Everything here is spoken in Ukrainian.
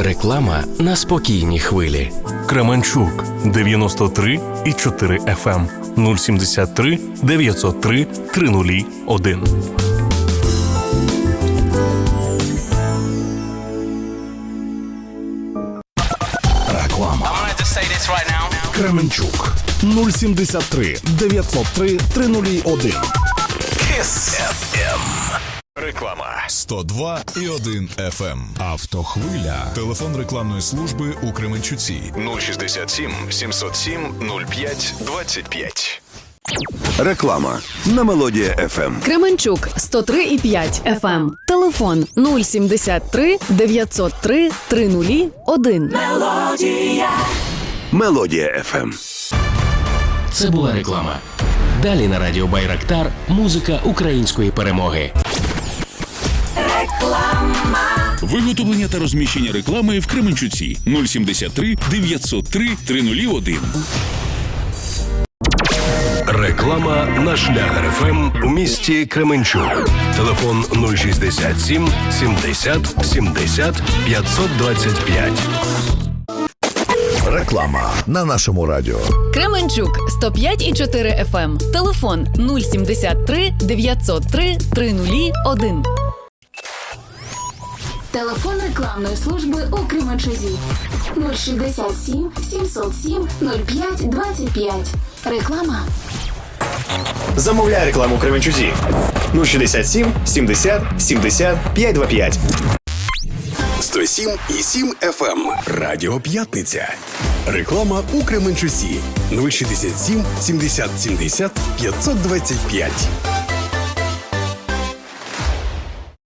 Реклама на спокійній хвилі. Кременчук 93 і 4 FM 073 903 301. Реклама. Right. Кременчук 073 903 301. Kiss FM. Реклама. 102 і 1 FM. Автохвиля. Телефон рекламної служби у Кременчуці. 067 707 05 25. Реклама на Мелодія ФМ. Кременчук 103,5 FM. Телефон 073 903 301. Мелодія ФМ. Це була реклама. Далі на радіо Байрактар музика української перемоги. Виготовлення та розміщення реклами в Кременчуці 073 903 301. Реклама на шлягер ФМ у місті Кременчук. Телефон 067 70 70 525. Реклама на нашому радіо. Кременчук 105,4 FM. Телефон 073 903 301. Телефон рекламної служби у Кременчузі 067 707 05 25. Реклама. Замовляй рекламу у Кременчузі 067 70 70 525. 107 і 7 FM. Радіо П'ятниця. Реклама у Кременчусі 067 70 70 525.